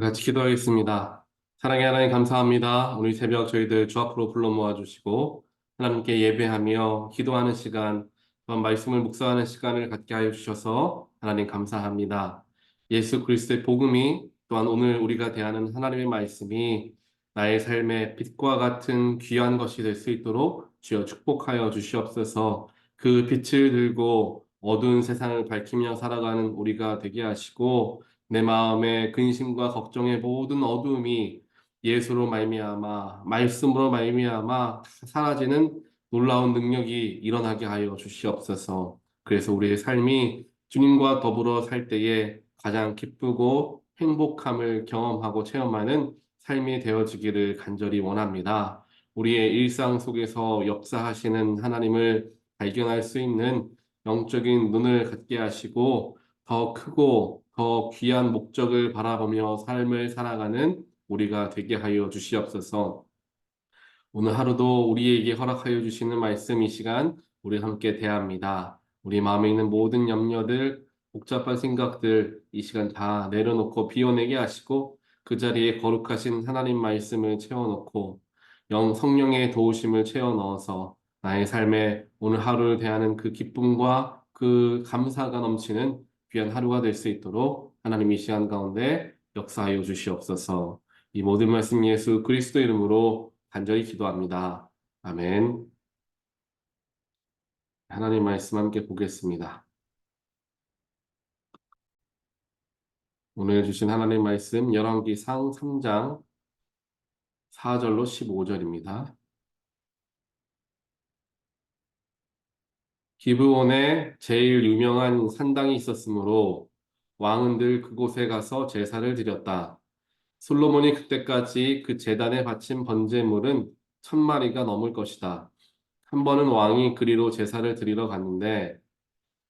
같이 기도하겠습니다. 사랑의 하나님 감사합니다. 오늘 새벽 저희들 주 앞으로 불러 모아주시고 하나님께 예배하며 기도하는 시간, 또한 말씀을 묵상하는 시간을 갖게 하여 주셔서 하나님 감사합니다. 예수 그리스도의 복음이 또한 오늘 우리가 대하는 하나님의 말씀이 나의 삶의 빛과 같은 귀한 것이 될 수 있도록 주여 축복하여 주시옵소서 그 빛을 들고 어두운 세상을 밝히며 살아가는 우리가 되게 하시고 내 마음의 근심과 걱정의 모든 어두움이 예수로 말미암아 말씀으로 말미암아 사라지는 놀라운 능력이 일어나게 하여 주시옵소서. 그래서 우리의 삶이 주님과 더불어 살 때에 가장 기쁘고 행복함을 경험하고 체험하는 삶이 되어지기를 간절히 원합니다. 우리의 일상 속에서 역사하시는 하나님을 발견할 수 있는 영적인 눈을 갖게 하시고 더 크고 더 귀한 목적을 바라보며 삶을 살아가는 우리가 되게 하여 주시옵소서. 오늘 하루도 우리에게 허락하여 주시는 말씀 이 시간 우리 함께 대합니다. 우리 마음에 있는 모든 염려들, 복잡한 생각들 이 시간 다 내려놓고 비워내게 하시고 그 자리에 거룩하신 하나님 말씀을 채워놓고 영 성령의 도우심을 채워 넣어서 나의 삶에 오늘 하루를 대하는 그 기쁨과 그 감사가 넘치는 귀한 하루가 될 수 있도록 하나님 이 시간 가운데 역사하여 주시옵소서. 이 모든 말씀 예수 그리스도 이름으로 간절히 기도합니다. 아멘. 하나님 말씀 함께 보겠습니다. 오늘 주신 하나님 말씀 열왕기상 3장 4절로 15절입니다. 기브온에 제일 유명한 산당이 있었으므로 왕은 늘 그곳에 가서 제사를 드렸다. 솔로몬이 그때까지 그 제단에 바친 번제물은 천 마리가 넘을 것이다. 한 번은 왕이 그리로 제사를 드리러 갔는데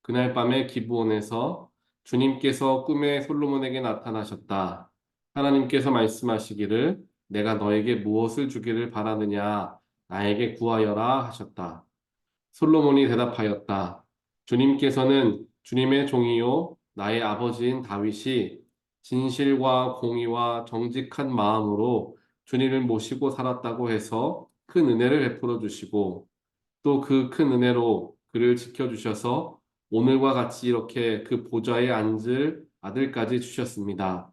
그날 밤에 기브온에서 주님께서 꿈에 솔로몬에게 나타나셨다. 하나님께서 말씀하시기를 내가 너에게 무엇을 주기를 바라느냐 나에게 구하여라 하셨다. 솔로몬이 대답하였다. 주님께서는 주님의 종이요 나의 아버지인 다윗이 진실과 공의와 정직한 마음으로 주님을 모시고 살았다고 해서 큰 은혜를 베풀어 주시고 또 그 큰 은혜로 그를 지켜 주셔서 오늘과 같이 이렇게 그 보좌에 앉을 아들까지 주셨습니다.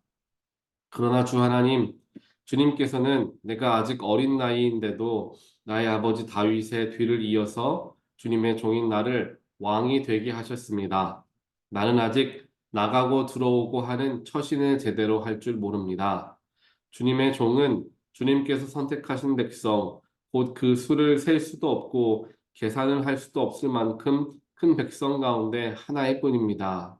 그러나 주 하나님, 주님께서는 내가 아직 어린 나이인데도 나의 아버지 다윗의 뒤를 이어서 주님의 종인 나를 왕이 되게 하셨습니다. 나는 아직 나가고 들어오고 하는 처신을 제대로 할 줄 모릅니다. 주님의 종은 주님께서 선택하신 백성, 곧 그 수를 셀 수도 없고 계산을 할 수도 없을 만큼 큰 백성 가운데 하나일 뿐입니다.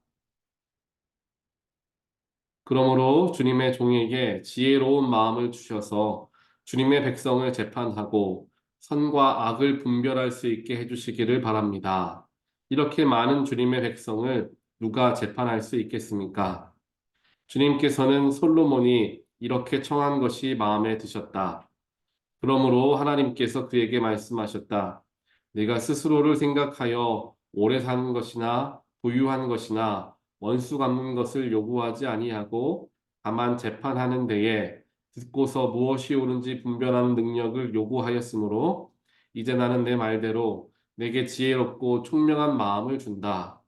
그러므로 주님의 종에게 지혜로운 마음을 주셔서 주님의 백성을 재판하고 선과 악을 분별할 수 있게 해주시기를 바랍니다. 이렇게 많은 주님의 백성을 누가 재판할 수 있겠습니까? 주님께서는 솔로몬이 이렇게 청한 것이 마음에 드셨다. 그러므로 하나님께서 그에게 말씀하셨다. 내가 스스로를 생각하여 오래 사는 것이나 부유한 것이나 원수 갚는 것을 요구하지 아니하고 다만 재판하는 데에 듣고서 무엇이 옳은지 분별하는 능력을 요구하였으므로 이제 나는 내 말대로 내게 지혜롭고 총명한 마음을 준다.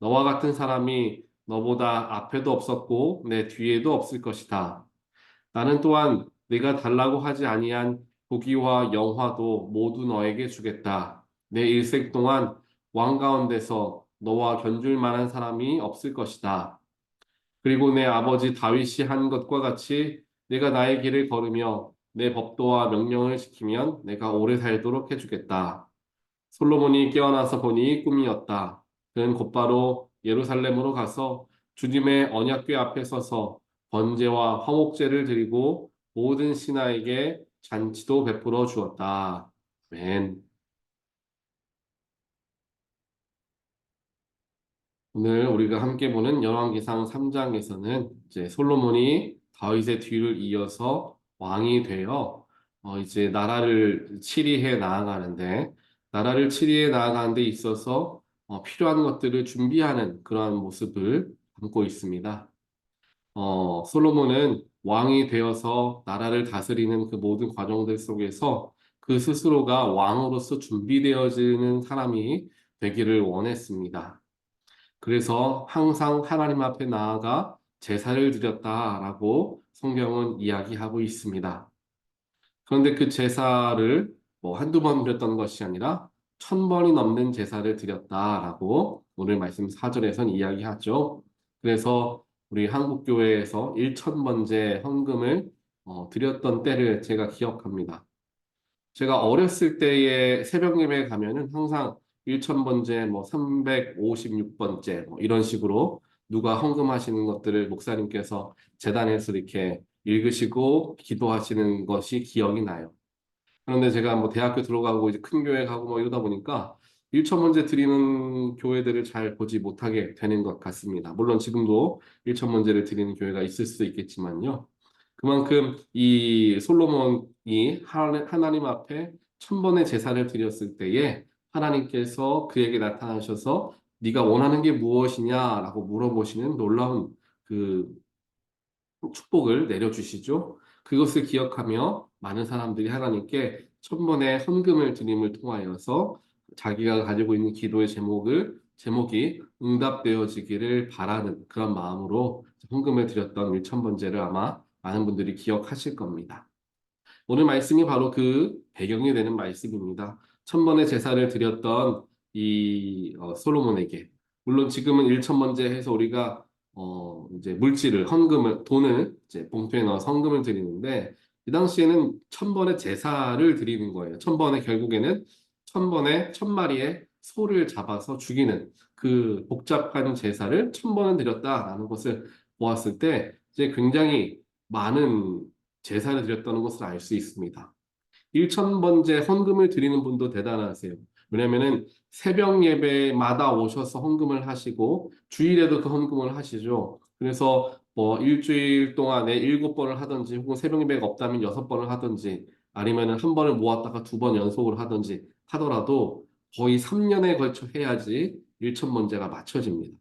너와 같은 사람이 너보다 앞에도 없었고 내 뒤에도 없을 것이다. 나는 또한 내가 달라고 하지 아니한 고기와 영화도 모두 너에게 주겠다. 내 일생 동안 왕 가운데서 너와 견줄 만한 사람이 없을 것이다. 그리고 내 아버지 다윗이 한 것과 같이 내가 나의 길을 걸으며 내 법도와 명령을 지키면 내가 오래 살도록 해주겠다. 솔로몬이 깨어나서 보니 꿈이었다. 그는 곧바로 예루살렘으로 가서 주님의 언약궤 앞에 서서 번제와 화목제를 드리고 모든 신하에게 잔치도 베풀어 주었다. 아멘. 오늘 우리가 함께 보는 열왕기상 3장에서는 이제 솔로몬이 다윗의 뒤를 이어서 왕이 되어 어 이제 나라를 치리해 나아가는데 나라를 치리해 나아가는 데 있어서 어 필요한 것들을 준비하는 그러한 모습을 담고 있습니다. 어 솔로몬은 왕이 되어서 나라를 다스리는 그 모든 과정들 속에서 그 스스로가 왕으로서 준비되어지는 사람이 되기를 원했습니다. 그래서 항상 하나님 앞에 나아가 제사를 드렸다라고 성경은 이야기하고 있습니다. 그런데 그 제사를 뭐 한두 번 드렸던 것이 아니라 천 번이 넘는 제사를 드렸다라고 오늘 말씀 4절에선 이야기하죠. 그래서 우리 한국교회에서 1천번째 헌금을 어, 드렸던 때를 제가 기억합니다. 제가 어렸을 때에 새벽 예배에 가면은 항상 1천번째, 뭐 356번째 뭐 이런 식으로 누가 헌금하시는 것들을 목사님께서 재단에서 이렇게 읽으시고 기도하시는 것이 기억이 나요. 그런데 제가 뭐 대학교 들어가고 이제 큰 교회 가고 뭐 이러다 보니까 1천번째 드리는 교회들을 잘 보지 못하게 되는 것 같습니다. 물론 지금도 1천번째를 드리는 교회가 있을 수도 있겠지만요. 그만큼 이 솔로몬이 하- 하나님 앞에 천 번의 제사를 드렸을 때에 하나님께서 그에게 나타나셔서 네가 원하는 게 무엇이냐라고 물어보시는 놀라운 그 축복을 내려주시죠. 그것을 기억하며 많은 사람들이 하나님께 천번의 헌금을 드림을 통하여서 자기가 가지고 있는 기도의 제목을 제목이 응답되어지기를 바라는 그런 마음으로 헌금을 드렸던 일천번제를 아마 많은 분들이 기억하실 겁니다. 오늘 말씀이 바로 그 배경이 되는 말씀입니다. 천번의 제사를 드렸던 이 어, 솔로몬에게 물론 지금은 일천번제 해서 우리가 어 이제 물질을 헌금을 돈을 이제 봉투에 넣어서 헌금을 드리는데 이 당시에는 천 번의 제사를 드리는 거예요. 천 번에 결국에는 천 번에 천 마리의 소를 잡아서 죽이는 그 복잡한 제사를 천 번은 드렸다라는 것을 보았을 때 이제 굉장히 많은 제사를 드렸다는 것을 알 수 있습니다. 1천번째 헌금을 드리는 분도 대단하세요. 왜냐면은 새벽 예배마다 오셔서 헌금을 하시고 주일에도 그 헌금을 하시죠. 그래서 뭐 일주일 동안에 일곱 번을 하든지 혹은 새벽 예배가 없다면 여섯 번을 하든지 아니면은 한 번을 모았다가 두 번 연속으로 하든지 하더라도 거의 3년에 걸쳐 해야지 1천번째가 맞춰집니다.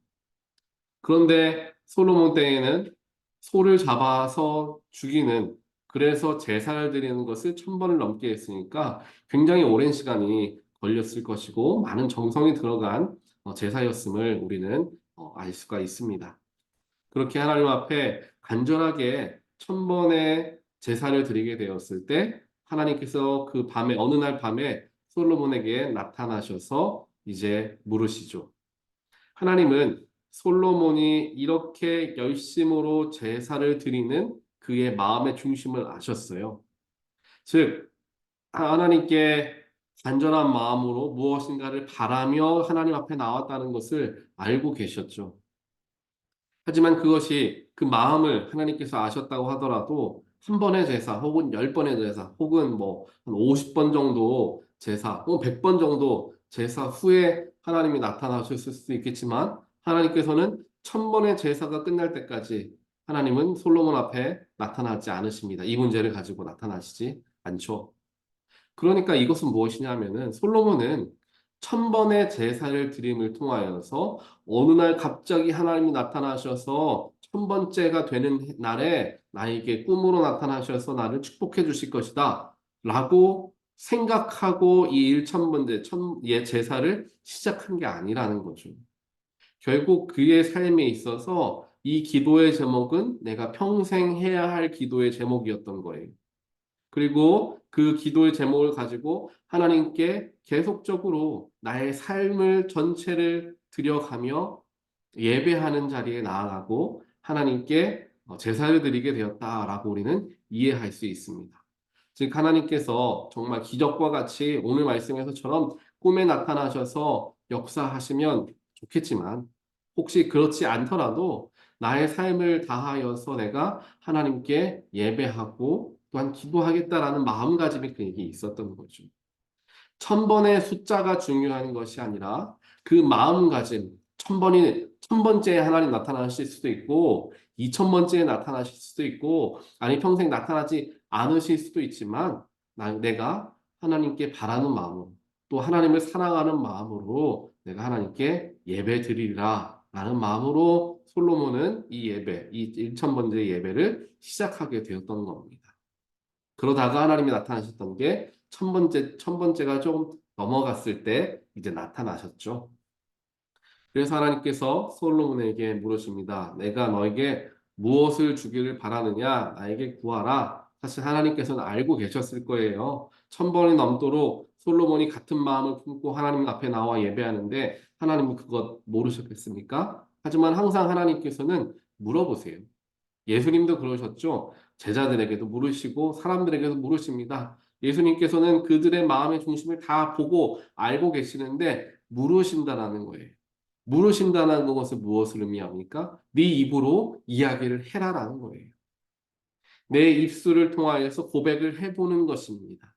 그런데 솔로몬 때에는 소를 잡아서 죽이는 그래서 제사를 드리는 것을 천 번을 넘게 했으니까 굉장히 오랜 시간이 걸렸을 것이고 많은 정성이 들어간 어, 제사였음을 우리는 어, 알 수가 있습니다. 그렇게 하나님 앞에 간절하게 천 번의 제사를 드리게 되었을 때 하나님께서 그 밤에 어느 날 밤에 솔로몬에게 나타나셔서 이제 물으시죠. 하나님은 솔로몬이 이렇게 열심으로 제사를 드리는 그의 마음의 중심을 아셨어요. 즉 하나님께 간절한 마음으로 무엇인가를 바라며 하나님 앞에 나왔다는 것을 알고 계셨죠. 하지만 그것이 그 마음을 하나님께서 아셨다고 하더라도 한 번의 제사 혹은 열 번의 제사 혹은 뭐 한 50번 정도 제사 혹은 100번 정도 제사 후에 하나님이 나타나셨을 수도 있겠지만 하나님께서는 천 번의 제사가 끝날 때까지 하나님은 솔로몬 앞에 나타나지 않으십니다. 이 문제를 가지고 나타나시지 않죠. 그러니까 이것은 무엇이냐면은 솔로몬은 천 번의 제사를 드림을 통하여서 어느 날 갑자기 하나님이 나타나셔서 천 번째가 되는 날에 나에게 꿈으로 나타나셔서 나를 축복해 주실 것이다. 라고 생각하고 이 일천번째 천예 제사를 시작한 게 아니라는 거죠. 결국 그의 삶에 있어서 이 기도의 제목은 내가 평생 해야 할 기도의 제목이었던 거예요. 그리고 그 기도의 제목을 가지고 하나님께 계속적으로 나의 삶을 전체를 들여가며 예배하는 자리에 나아가고 하나님께 어, 제사를 드리게 되었다라고 우리는 이해할 수 있습니다. 즉 하나님께서 정말 기적과 같이 오늘 말씀에서처럼 꿈에 나타나셔서 역사하시면 좋겠지만 혹시 그렇지 않더라도 나의 삶을 다하여서 내가 하나님께 예배하고 또한 기도하겠다라는 마음가짐이 그에게 있었던 거죠. 천 번의 숫자가 중요한 것이 아니라 그 마음가짐, 천 번이 천 번째에 하나님 나타나실 수도 있고 이천 번째에 나타나실 수도 있고 아니 평생 나타나지 않으실 수도 있지만 나, 내가 하나님께 바라는 마음으로 또 하나님을 사랑하는 마음으로 내가 하나님께 예배 드리리라 라는 마음으로 솔로몬은 이 예배, 이 1천번째 예배를 시작하게 되었던 겁니다. 그러다가 하나님이 나타나셨던 게 천번째, 천번째가 조금 넘어갔을 때 이제 나타나셨죠. 그래서 하나님께서 솔로몬에게 물으십니다. 내가 너에게 무엇을 주기를 바라느냐? 나에게 구하라. 사실 하나님께서는 알고 계셨을 거예요. 천 번이 넘도록 솔로몬이 같은 마음을 품고 하나님 앞에 나와 예배하는데 하나님은 그것 모르셨겠습니까? 하지만 항상 하나님께서는 물어보세요. 예수님도 그러셨죠. 제자들에게도 물으시고 사람들에게도 물으십니다. 예수님께서는 그들의 마음의 중심을 다 보고 알고 계시는데 물으신다라는 거예요. 물으신다는 것은 무엇을 의미합니까? 네 입으로 이야기를 해라라는 거예요. 내 입술을 통하여서 고백을 해보는 것입니다.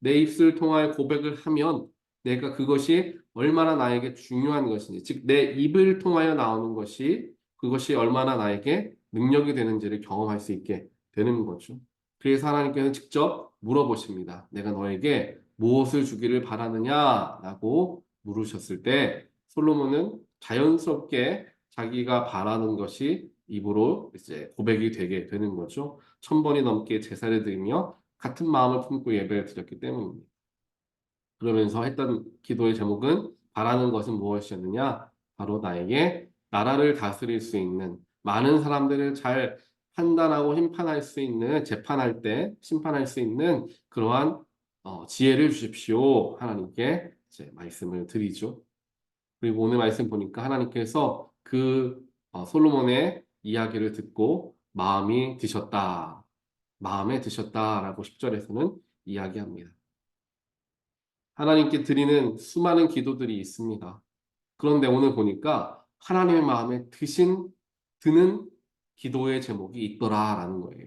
내 입술을 통하여 고백을 하면 내가 그것이 얼마나 나에게 중요한 것인지, 즉 내 입을 통하여 나오는 것이 그것이 얼마나 나에게 능력이 되는지를 경험할 수 있게 되는 거죠. 그래서 하나님께서 직접 물어보십니다. 내가 너에게 무엇을 주기를 바라느냐라고 물으셨을 때 솔로몬은 자연스럽게 자기가 바라는 것이 입으로 이제 고백이 되게 되는 거죠. 천 번이 넘게 제사를 드리며 같은 마음을 품고 예배를 드렸기 때문입니다. 그러면서 했던 기도의 제목은 바라는 것은 무엇이었느냐? 바로 나에게 나라를 다스릴 수 있는 많은 사람들을 잘 판단하고 심판할 수 있는 재판할 때 심판할 수 있는 그러한 어, 지혜를 주십시오. 하나님께 이제 말씀을 드리죠. 그리고 오늘 말씀 보니까 하나님께서 그 어, 솔로몬의 이야기를 듣고 마음이 드셨다. 마음에 드셨다라고 10절에서는 이야기합니다. 하나님께 드리는 수많은 기도들이 있습니다. 그런데 오늘 보니까 하나님의 마음에 드신 드는 기도의 제목이 있더라라는 거예요.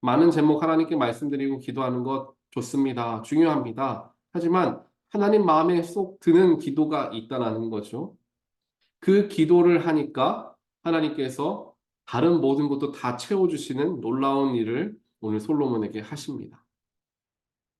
많은 제목 하나님께 말씀드리고 기도하는 것 좋습니다. 중요합니다. 하지만 하나님 마음에 쏙 드는 기도가 있다라는 거죠. 그 기도를 하니까 하나님께서 다른 모든 것도 다 채워주시는 놀라운 일을 오늘 솔로몬에게 하십니다.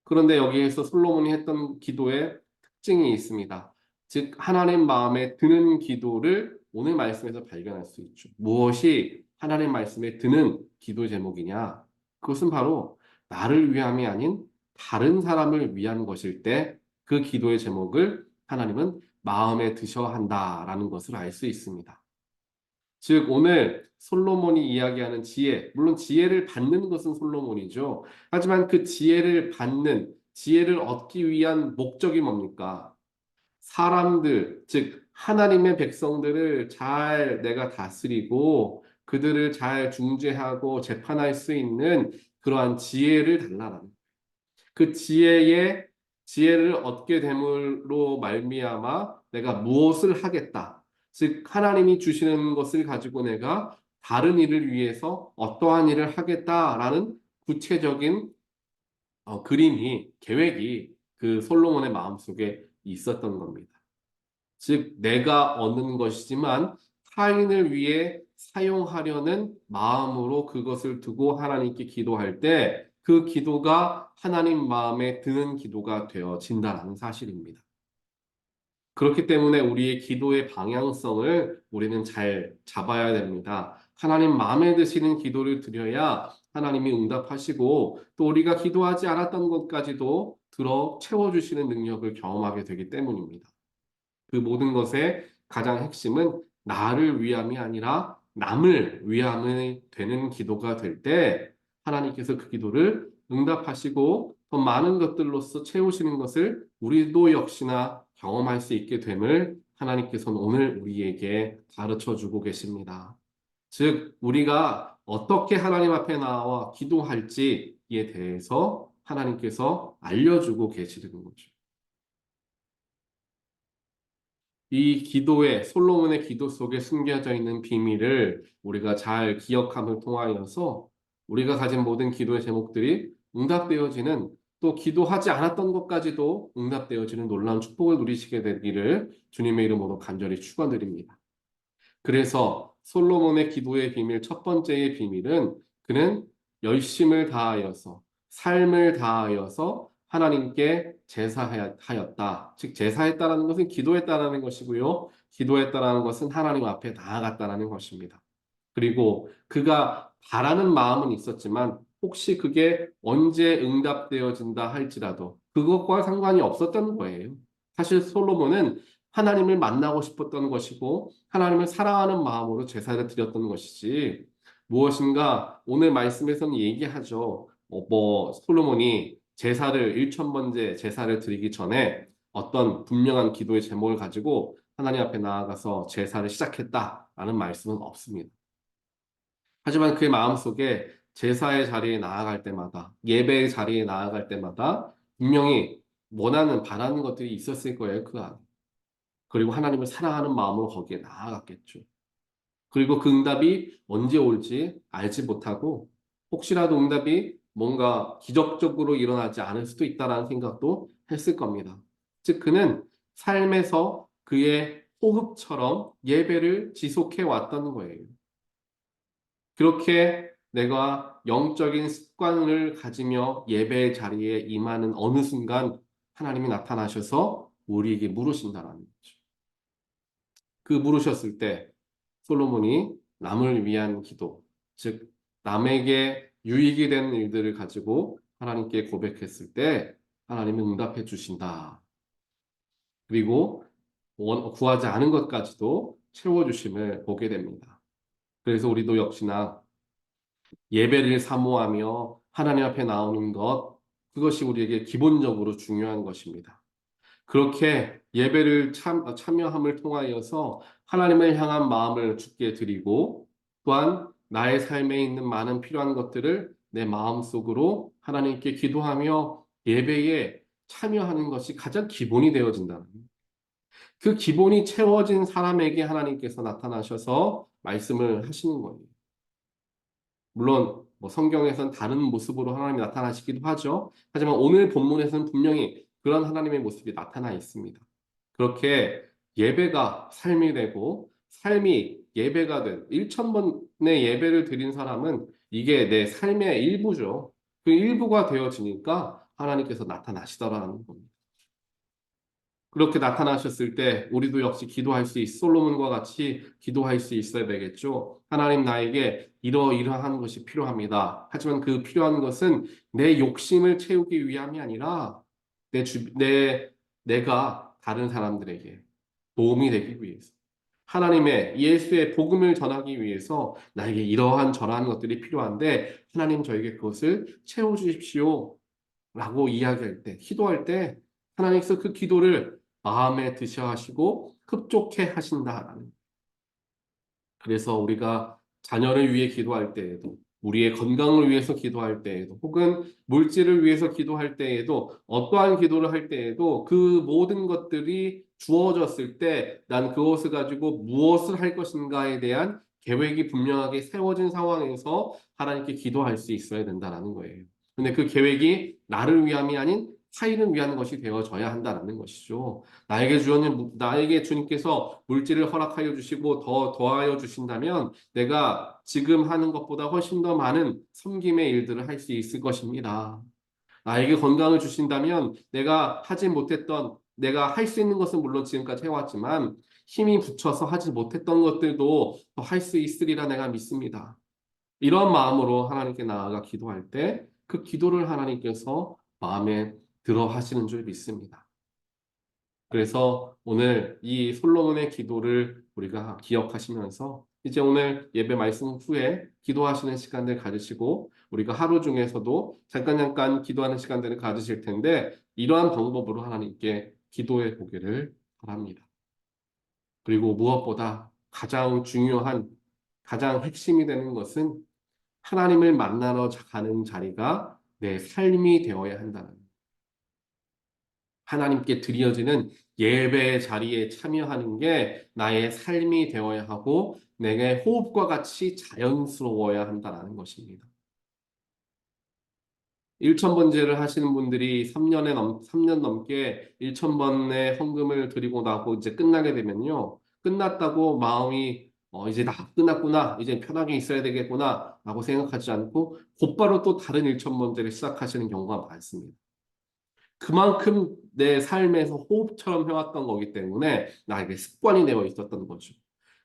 그런데 여기에서 솔로몬이 했던 기도의 특징이 있습니다. 즉 하나님 마음에 드는 기도를 오늘 말씀에서 발견할 수 있죠. 무엇이 하나님 말씀에 드는 기도 제목이냐? 그것은 바로 나를 위함이 아닌 다른 사람을 위한 것일 때 그 기도의 제목을 하나님은 마음에 드셔 한다라는 것을 알 수 있습니다. 즉 오늘 솔로몬이 이야기하는 지혜, 물론 지혜를 받는 것은 솔로몬이죠. 하지만 그 지혜를 받는 지혜를 얻기 위한 목적이 뭡니까? 사람들, 즉 하나님의 백성들을 잘 내가 다스리고 그들을 잘 중재하고 재판할 수 있는 그러한 지혜를 달라라는 그 지혜의 지혜를 얻게 됨으로 말미암아 내가 무엇을 하겠다. 즉 하나님이 주시는 것을 가지고 내가 다른 일을 위해서 어떠한 일을 하겠다라는 구체적인 어, 그림이 계획이 그 솔로몬의 마음속에 있었던 겁니다. 즉 내가 얻는 것이지만 타인을 위해 사용하려는 마음으로 그것을 두고 하나님께 기도할 때 그 기도가 하나님 마음에 드는 기도가 되어진다는 사실입니다. 그렇기 때문에 우리의 기도의 방향성을 우리는 잘 잡아야 됩니다. 하나님 마음에 드시는 기도를 드려야 하나님이 응답하시고 또 우리가 기도하지 않았던 것까지도 들어 채워주시는 능력을 경험하게 되기 때문입니다. 그 모든 것의 가장 핵심은 나를 위함이 아니라 남을 위함이 되는 기도가 될 때 하나님께서 그 기도를 응답하시고 더 많은 것들로서 채우시는 것을 우리도 역시나 경험할 수 있게 됨을 하나님께서는 오늘 우리에게 가르쳐 주고 계십니다. 즉, 우리가 어떻게 하나님 앞에 나와 기도할지에 대해서 하나님께서 알려주고 계시는 거죠. 이 기도의 솔로몬의 기도 속에 숨겨져 있는 비밀을 우리가 잘 기억함을 통하여서 우리가 가진 모든 기도의 제목들이 응답되어지는 또 기도하지 않았던 것까지도 응답되어지는 놀라운 축복을 누리시게 되기를 주님의 이름으로 간절히 축원드립니다. 그래서 솔로몬의 기도의 비밀 첫 번째의 비밀은 그는 열심을 다하여서 삶을 다하여서 하나님께 제사하였다. 즉 제사했다라는 것은 기도했다라는 것이고요. 기도했다라는 것은 하나님 앞에 나아갔다라는 것입니다. 그리고 그가 바라는 마음은 있었지만 혹시 그게 언제 응답되어진다 할지라도 그것과 상관이 없었던 거예요. 사실 솔로몬은 하나님을 만나고 싶었던 것이고 하나님을 사랑하는 마음으로 제사를 드렸던 것이지 무엇인가 오늘 말씀에서는 얘기하죠. 어, 뭐 솔로몬이 제사를 일천 번째 제사를 드리기 전에 어떤 분명한 기도의 제목을 가지고 하나님 앞에 나아가서 제사를 시작했다라는 말씀은 없습니다. 하지만 그의 마음속에 제사의 자리에 나아갈 때마다 예배의 자리에 나아갈 때마다 분명히 원하는 바라는 것들이 있었을 거예요 그 안에. 그리고 하나님을 사랑하는 마음으로 거기에 나아갔겠죠. 그리고 그 응답이 언제 올지 알지 못하고 혹시라도 응답이 뭔가 기적적으로 일어나지 않을 수도 있다라는 생각도 했을 겁니다. 즉 그는 삶에서 그의 호흡처럼 예배를 지속해 왔던 거예요. 그렇게 내가 영적인 습관을 가지며 예배의 자리에 임하는 어느 순간 하나님이 나타나셔서 우리에게 물으신다라는 거죠. 그 물으셨을 때 솔로몬이 남을 위한 기도, 즉 남에게 유익이 되는 일들을 가지고 하나님께 고백했을 때 하나님은 응답해 주신다. 그리고 원- 구하지 않은 것까지도 채워주심을 보게 됩니다. 그래서 우리도 역시나 예배를 사모하며 하나님 앞에 나오는 것, 그것이 우리에게 기본적으로 중요한 것입니다. 그렇게 예배를 참, 참여함을 통하여서 하나님을 향한 마음을 주께 드리고 또한 나의 삶에 있는 많은 필요한 것들을 내 마음속으로 하나님께 기도하며 예배에 참여하는 것이 가장 기본이 되어진다는. 그 기본이 채워진 사람에게 하나님께서 나타나셔서 말씀을 하시는 거예요. 물론 뭐 성경에선 다른 모습으로 하나님이 나타나시기도 하죠. 하지만 오늘 본문에서는 분명히 그런 하나님의 모습이 나타나 있습니다. 그렇게 예배가 삶이 되고 삶이 예배가 된 1천번의 예배를 드린 사람은 이게 내 삶의 일부죠. 그 일부가 되어지니까 하나님께서 나타나시더라는 겁니다. 그렇게 나타나셨을 때 우리도 역시 기도할 수 있, 솔로몬과 같이 기도할 수 있어야 되겠죠. 하나님 나에게 이러이러한 것이 필요합니다. 하지만 그 필요한 것은 내 욕심을 채우기 위함이 아니라 내 주, 내, 내가 다른 사람들에게 도움이 되기 위해서. 하나님의 예수의 복음을 전하기 위해서 나에게 이러한 저러한 것들이 필요한데 하나님 저에게 그것을 채워 주십시오. 라고 이야기할 때, 기도할 때 하나님께서 그 기도를 마음에 드셔 하시고 흡족해 하신다라는. 그래서 우리가 자녀를 위해 기도할 때에도 우리의 건강을 위해서 기도할 때에도 혹은 물질을 위해서 기도할 때에도 어떠한 기도를 할 때에도 그 모든 것들이 주어졌을 때 난 그것을 가지고 무엇을 할 것인가에 대한 계획이 분명하게 세워진 상황에서 하나님께 기도할 수 있어야 된다라는 거예요. 근데 그 계획이 나를 위함이 아닌 타인을 위한 것이 되어져야 한다는 것이죠. 나에게 주님, 나에게 주님께서 물질을 허락하여 주시고 더 더하여 주신다면 내가 지금 하는 것보다 훨씬 더 많은 섬김의 일들을 할 수 있을 것입니다. 나에게 건강을 주신다면 내가 하지 못했던 내가 할 수 있는 것은 물론 지금까지 해왔지만 힘이 붙여서 하지 못했던 것들도 더할수 있으리라 내가 믿습니다. 이런 마음으로 하나님께 나아가 기도할 때 그 기도를 하나님께서 마음에 들어 하시는 줄 믿습니다. 그래서 오늘 이 솔로몬의 기도를 우리가 기억하시면서 이제 오늘 예배 말씀 후에 기도하시는 시간들 가지시고 우리가 하루 중에서도 잠깐 잠깐 기도하는 시간들을 가지실 텐데 이러한 방법으로 하나님께 기도해 보기를 바랍니다. 그리고 무엇보다 가장 중요한 가장 핵심이 되는 것은 하나님을 만나러 가는 자리가 내 삶이 되어야 한다는 하나님께 드려지는 예배 자리에 참여하는 게 나의 삶이 되어야 하고 내게 호흡과 같이 자연스러워야 한다는 것입니다. 1천번제를 하시는 분들이 3년에 넘, 3년 넘게 1천번의 헌금을 드리고 나고 이제 끝나게 되면요. 끝났다고 마음이 어, 이제 다 끝났구나. 이제 편하게 있어야 되겠구나. 라고 생각하지 않고 곧바로 또 다른 1천번제를 시작하시는 경우가 많습니다. 그만큼 내 삶에서 호흡처럼 해왔던 거기 때문에 나에게 습관이 되어 있었던 거죠.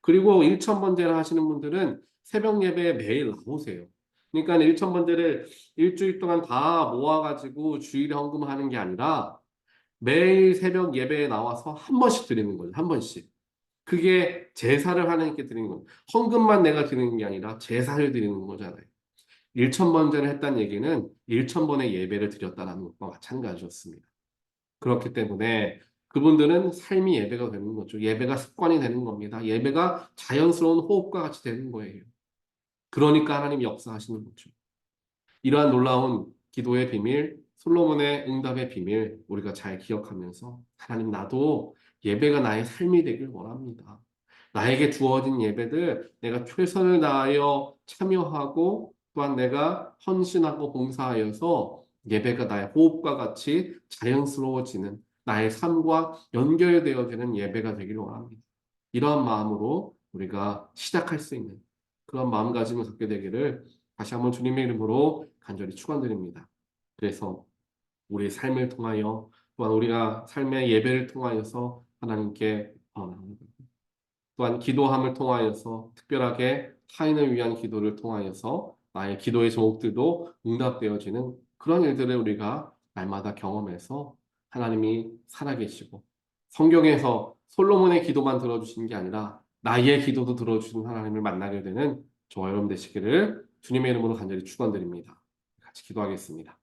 그리고 일천번제를 하시는 분들은 새벽 예배에 매일 나오세요. 그러니까 일천번제를 일주일 동안 다 모아가지고 주일에 헌금하는 게 아니라 매일 새벽 예배에 나와서 한 번씩 드리는 거예요. 한 번씩. 그게 제사를 하나님께 드리는 거예요. 헌금만 내가 드리는 게 아니라 제사를 드리는 거잖아요. 일천번제를 했다는 얘기는 일천번의 예배를 드렸다는 것과 마찬가지였습니다. 그렇기 때문에 그분들은 삶이 예배가 되는 거죠. 예배가 습관이 되는 겁니다. 예배가 자연스러운 호흡과 같이 되는 거예요. 그러니까 하나님이 역사하시는 거죠. 이러한 놀라운 기도의 비밀, 솔로몬의 응답의 비밀 우리가 잘 기억하면서 하나님 나도 예배가 나의 삶이 되길 원합니다. 나에게 주어진 예배들 내가 최선을 다하여 참여하고 또한 내가 헌신하고 봉사하여서 예배가 나의 호흡과 같이 자연스러워지는 나의 삶과 연결되어지는 예배가 되기를 원합니다. 이러한 마음으로 우리가 시작할 수 있는 그런 마음가짐을 갖게 되기를 다시 한번 주님의 이름으로 간절히 축원드립니다. 그래서 우리의 삶을 통하여 또한 우리가 삶의 예배를 통하여서 하나님께 어, 또한 기도함을 통하여서 특별하게 타인을 위한 기도를 통하여서 나의 기도의 제목들도 응답되어지는 그런 일들을 우리가 날마다 경험해서 하나님이 살아계시고 성경에서 솔로몬의 기도만 들어주시는 게 아니라 나의 기도도 들어주시는 하나님을 만나게 되는 저와 여러분 되시기를 주님의 이름으로 간절히 축원드립니다. 같이 기도하겠습니다.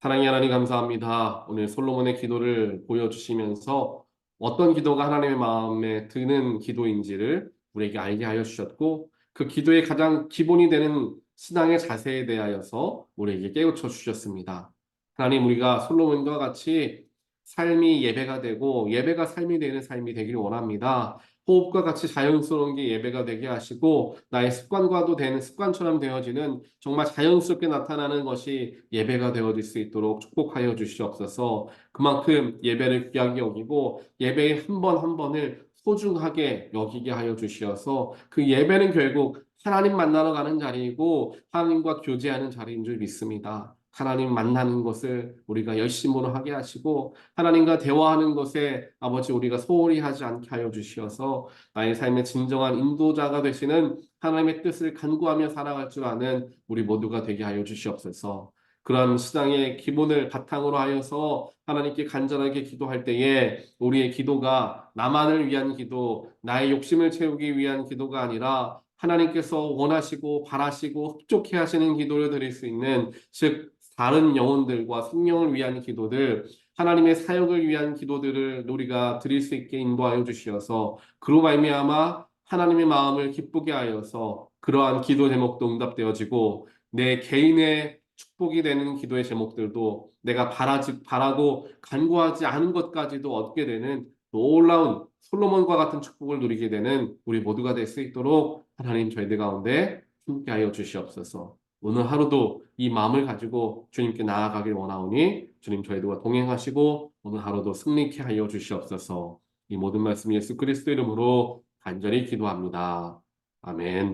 사랑의 하나님 감사합니다. 오늘 솔로몬의 기도를 보여주시면서 어떤 기도가 하나님의 마음에 드는 기도인지를 우리에게 알게 하여 주셨고 그 기도의 가장 기본이 되는 신앙의 자세에 대하여서 우리에게 깨우쳐 주셨습니다. 하나님 우리가 솔로몬과 같이 삶이 예배가 되고 예배가 삶이 되는 삶이 되기를 원합니다. 호흡과 같이 자연스러운 게 예배가 되게 하시고 나의 습관과도 되는 습관처럼 되어지는 정말 자연스럽게 나타나는 것이 예배가 되어질 수 있도록 축복하여 주시옵소서. 그만큼 예배를 귀하게 여기고 예배의 한 번한 번을 소중하게 여기게 하여 주시어서 그 예배는 결국 하나님 만나러 가는 자리이고 하나님과 교제하는 자리인 줄 믿습니다. 하나님 만나는 것을 우리가 열심으로 하게 하시고 하나님과 대화하는 것에 아버지 우리가 소홀히 하지 않게 하여 주시어서 나의 삶의 진정한 인도자가 되시는 하나님의 뜻을 간구하며 살아갈 줄 아는 우리 모두가 되게 하여 주시옵소서. 그런 신앙의 기본을 바탕으로 하여서 하나님께 간절하게 기도할 때에 우리의 기도가 나만을 위한 기도, 나의 욕심을 채우기 위한 기도가 아니라 하나님께서 원하시고 바라시고 흡족해 하시는 기도를 드릴 수 있는 즉 다른 영혼들과 생명을 위한 기도들, 하나님의 사역을 위한 기도들을 우리가 드릴 수 있게 인도하여 주시어서 그로 말미암아 하나님의 마음을 기쁘게 하여서 그러한 기도 제목도 응답되어지고 내 개인의 축복이 되는 기도의 제목들도 내가 바라지, 바라고 간구하지 않은 것까지도 얻게 되는 놀라운 솔로몬과 같은 축복을 누리게 되는 우리 모두가 될 수 있도록 하나님 저희들 가운데 함께하여 주시옵소서. 오늘 하루도 이 마음을 가지고 주님께 나아가길 원하오니 주님 저희들과 동행하시고 오늘 하루도 승리케 하여 주시옵소서. 이 모든 말씀 예수 그리스도 이름으로 간절히 기도합니다. 아멘.